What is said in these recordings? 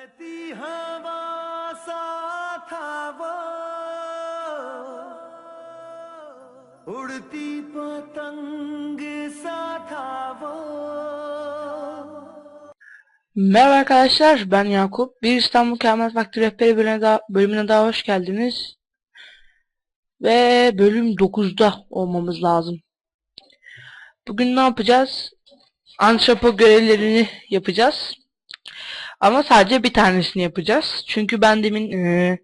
बहती हवा सा था वो उड़ती पतंग सा था वो Merhaba arkadaşlar ben Yakup. Bir İstanbul Kemal Vakti Rehberi bölümüne daha, bölümüne daha hoş geldiniz. Ve bölüm 9'da olmamız lazım. Bugün ne yapacağız? Antropo görevlerini yapacağız. Ama sadece bir tanesini yapacağız. Çünkü ben demin eee,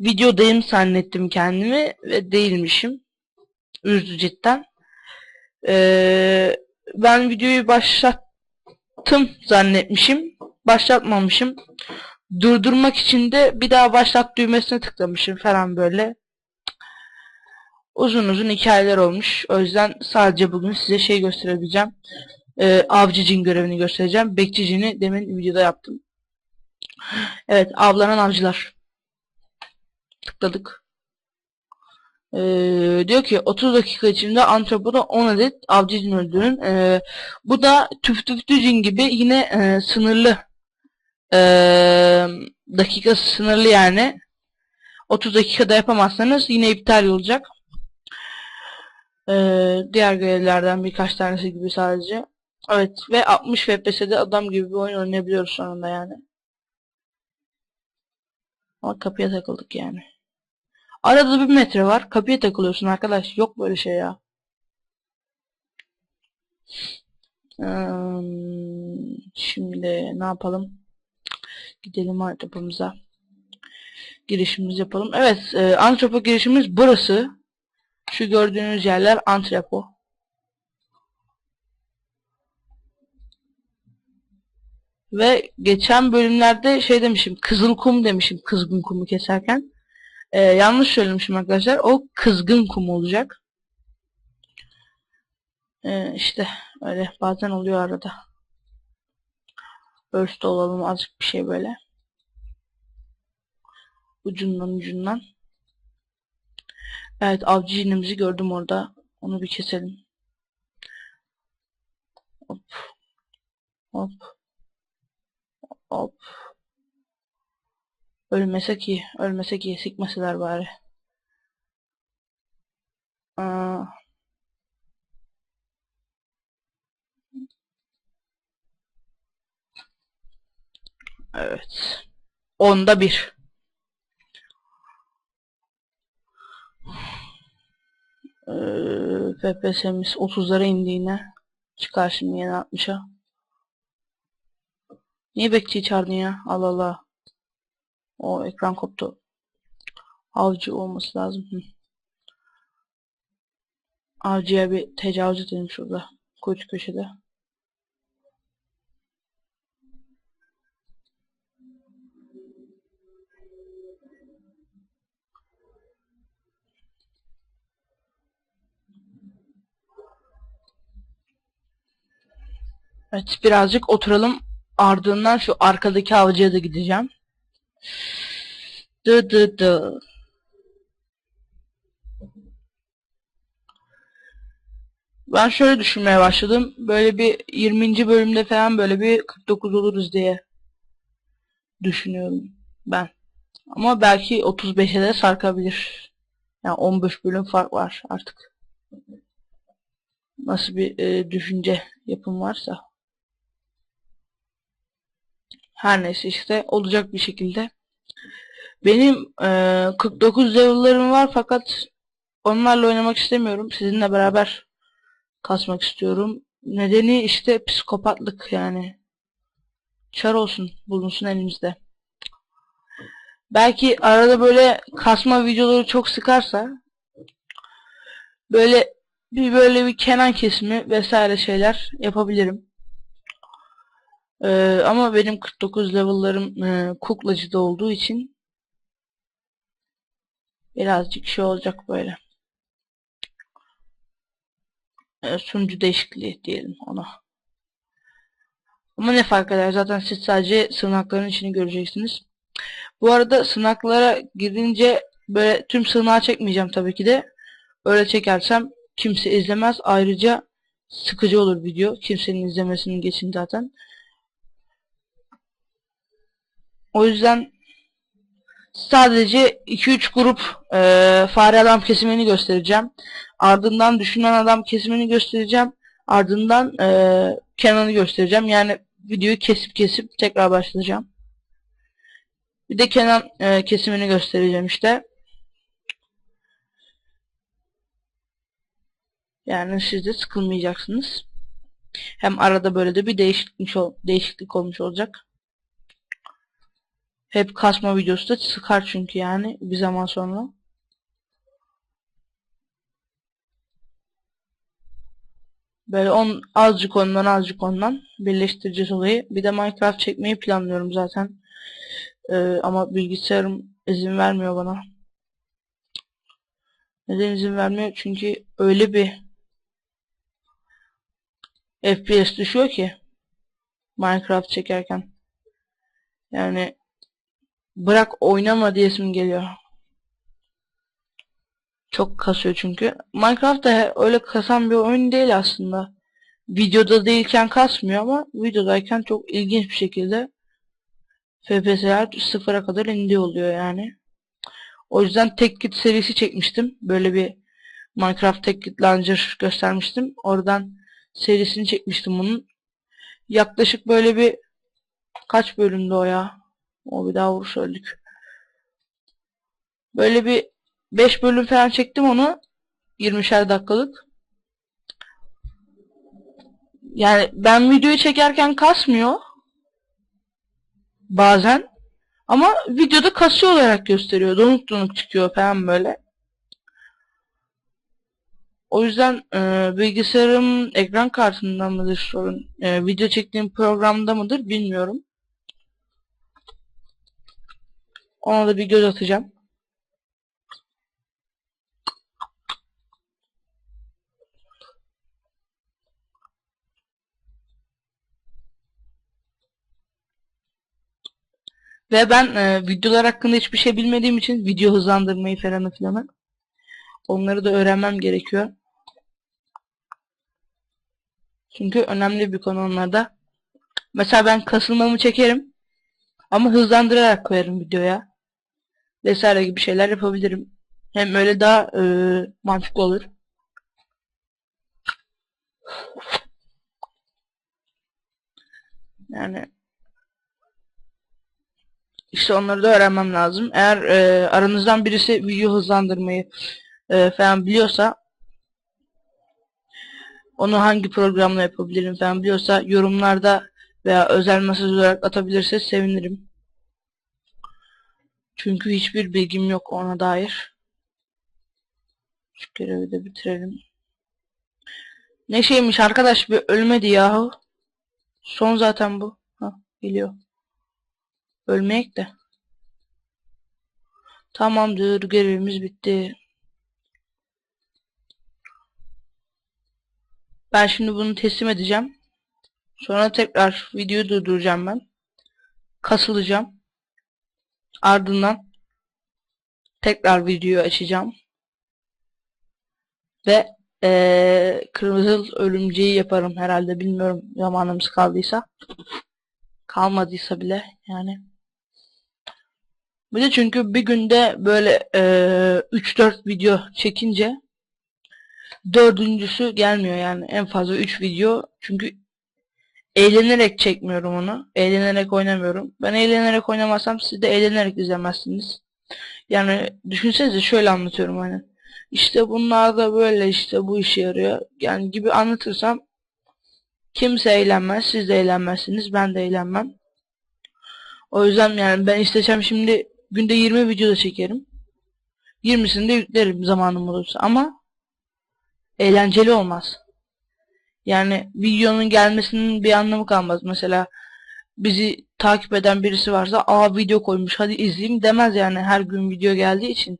videodayım zannettim kendimi ve değilmişim. Üzdü cidden. Eee, ben videoyu başlattım zannetmişim. Başlatmamışım. Durdurmak için de bir daha başlat düğmesine tıklamışım falan böyle. Uzun uzun hikayeler olmuş. O yüzden sadece bugün size şey gösterebileceğim. Ee, avcı cin görevini göstereceğim. Bekçi cini demin videoda yaptım. Evet avlanan avcılar. Tıkladık. Ee, diyor ki 30 dakika içinde antropoda 10 adet avcı cin öldürün. Ee, bu da tüf tüftü cin gibi yine e, sınırlı e, dakikası sınırlı yani. 30 dakikada yapamazsanız yine iptal olacak. Ee, diğer görevlerden birkaç tanesi gibi sadece. Evet ve 60 FPS'de adam gibi bir oyun oynayabiliyoruz sonunda yani. Ama kapıya takıldık yani. Arada bir metre var. Kapıya takılıyorsun arkadaş. Yok böyle şey ya. Şimdi ne yapalım? Gidelim antropumuza. Girişimizi yapalım. Evet, antropo girişimiz burası. Şu gördüğünüz yerler antrepo. Ve geçen bölümlerde şey demişim, kızıl kum demişim kızgın kumu keserken. E, yanlış söylemişim arkadaşlar. O kızgın kum olacak. E, işte öyle bazen oluyor arada. Örste olalım azıcık bir şey böyle. Ucundan ucundan. Evet avcı cinimizi gördüm orada. Onu bir keselim. Hop. Hop. Hop. Ölmesek iyi. Ölmesek iyi. Sikmeseler bari. Aa. Evet. Onda bir. Ee, FPS'miz 30'lara indi yine. Çıkar şimdi yine 60'a. Niye bekçiyi çağırdın ya? Allah Allah. O ekran koptu. Avcı olması lazım. Hı. Avcıya bir tecavüz edelim şurada. Koç köşede. Evet birazcık oturalım. Ardından şu arkadaki avcıya da gideceğim. Dı dı dı. Ben şöyle düşünmeye başladım. Böyle bir 20. bölümde falan böyle bir 49 oluruz diye düşünüyorum ben. Ama belki 35'e de sarkabilir. Yani 15 bölüm fark var artık. Nasıl bir e, düşünce yapım varsa. Her neyse işte olacak bir şekilde. Benim e, 49 level'larım var fakat onlarla oynamak istemiyorum. Sizinle beraber kasmak istiyorum. Nedeni işte psikopatlık yani. Çar olsun bulunsun elimizde. Belki arada böyle kasma videoları çok sıkarsa böyle bir böyle bir kenan kesimi vesaire şeyler yapabilirim. Ee, ama benim 49 level'larım e, kuklacıda olduğu için birazcık şey olacak böyle. E, sunucu değişikliği diyelim ona. Ama ne fark eder zaten siz sadece sığınakların içini göreceksiniz. Bu arada sığınaklara girince böyle tüm sığınağı çekmeyeceğim tabii ki de. Öyle çekersem kimse izlemez. Ayrıca sıkıcı olur video. Kimsenin izlemesinin geçin zaten. O yüzden sadece 2-3 grup e, fare adam kesimini göstereceğim. Ardından düşünen adam kesimini göstereceğim. Ardından e, Kenan'ı göstereceğim. Yani videoyu kesip kesip tekrar başlayacağım. Bir de Kenan e, kesimini göstereceğim işte. Yani siz de sıkılmayacaksınız. Hem arada böyle de bir değişiklik, değişiklik olmuş olacak. Hep kasma videosu da sıkar çünkü yani bir zaman sonra. Böyle on, azıcık ondan azıcık ondan birleştireceğiz olayı. Bir de Minecraft çekmeyi planlıyorum zaten. Ee, ama bilgisayarım izin vermiyor bana. Neden izin vermiyor? Çünkü öyle bir FPS düşüyor ki Minecraft çekerken. Yani bırak oynama diyesim geliyor. Çok kasıyor çünkü. Minecraft da öyle kasan bir oyun değil aslında. Videoda değilken kasmıyor ama videodayken çok ilginç bir şekilde FPS'ler sıfıra kadar indi oluyor yani. O yüzden tek git serisi çekmiştim. Böyle bir Minecraft tek git launcher göstermiştim. Oradan serisini çekmiştim bunun. Yaklaşık böyle bir kaç bölümde o ya? O bir daha vuruş öldük. Böyle bir 5 bölüm falan çektim onu. 20'şer dakikalık. Yani ben videoyu çekerken kasmıyor. Bazen. Ama videoda kasıyor olarak gösteriyor. Donuk donuk çıkıyor falan böyle. O yüzden e, bilgisayarım ekran kartından mıdır sorun. E, video çektiğim programda mıdır bilmiyorum. Ona da bir göz atacağım. Ve ben e, videolar hakkında hiçbir şey bilmediğim için video hızlandırmayı falan filan onları da öğrenmem gerekiyor. Çünkü önemli bir konu onlarda. Mesela ben kasılmamı çekerim. Ama hızlandırarak koyarım videoya. Vesaire gibi şeyler yapabilirim. Hem öyle daha e, mantıklı olur. Yani işte onları da öğrenmem lazım. Eğer e, aranızdan birisi video hızlandırmayı e, falan biliyorsa onu hangi programla yapabilirim falan biliyorsa yorumlarda veya özel mesaj olarak atabilirse sevinirim. Çünkü hiçbir bilgim yok ona dair. Şu görevi de bitirelim. Ne şeymiş arkadaş bir ölmedi yahu. Son zaten bu. Ha, geliyor. Ölmeyek de. Tamamdır görevimiz bitti. Ben şimdi bunu teslim edeceğim. Sonra tekrar videoyu durduracağım ben. Kasılacağım. Ardından tekrar videoyu açacağım. Ve ee, kırmızı örümceği yaparım herhalde. Bilmiyorum zamanımız kaldıysa. Kalmadıysa bile yani. Bir de çünkü bir günde böyle e, 3-4 video çekince dördüncüsü gelmiyor yani en fazla 3 video çünkü eğlenerek çekmiyorum onu. Eğlenerek oynamıyorum. Ben eğlenerek oynamazsam siz de eğlenerek izlemezsiniz. Yani düşünsenize şöyle anlatıyorum hani. İşte bunlar da böyle işte bu işe yarıyor. Yani gibi anlatırsam kimse eğlenmez siz de eğlenmezsiniz ben de eğlenmem. O yüzden yani ben istesem şimdi günde 20 video da çekerim. 20'sini de yüklerim zamanım olursa. Ama eğlenceli olmaz. Yani videonun gelmesinin bir anlamı kalmaz. Mesela bizi takip eden birisi varsa aa video koymuş hadi izleyeyim demez yani her gün video geldiği için.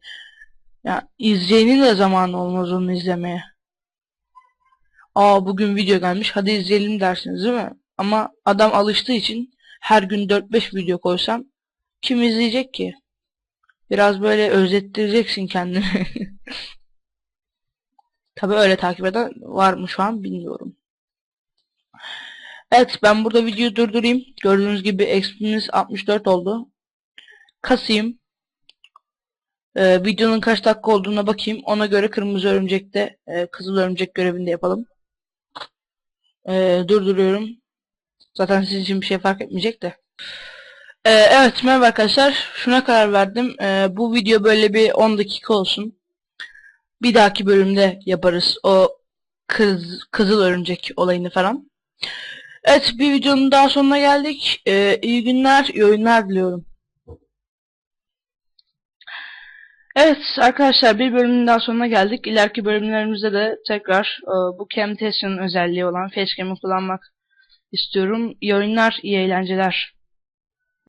Yani izleyenin de zamanı olmaz onu izlemeye. Aa bugün video gelmiş hadi izleyelim dersiniz değil mi? Ama adam alıştığı için her gün 4-5 video koysam kim izleyecek ki? Biraz böyle özettireceksin kendini. Tabi öyle takip eden var mı şu an bilmiyorum. Evet ben burada videoyu durdurayım. Gördüğünüz gibi XP'miz 64 oldu. kasayım. Ee, videonun kaç dakika olduğuna bakayım. Ona göre kırmızı örümcekte e, kızıl örümcek görevini de yapalım. Ee, durduruyorum. Zaten sizin için bir şey fark etmeyecek de. Ee, evet merhaba arkadaşlar. Şuna karar verdim. Ee, bu video böyle bir 10 dakika olsun. Bir dahaki bölümde yaparız o kız, kızıl örümcek olayını falan. Evet bir videonun daha sonuna geldik. Ee, iyi günler, iyi oyunlar diliyorum. Evet arkadaşlar bir bölümün daha sonuna geldik. İleriki bölümlerimizde de tekrar e, bu Camtasia'nın özelliği olan Facecam'ı kullanmak istiyorum. İyi oyunlar, iyi eğlenceler.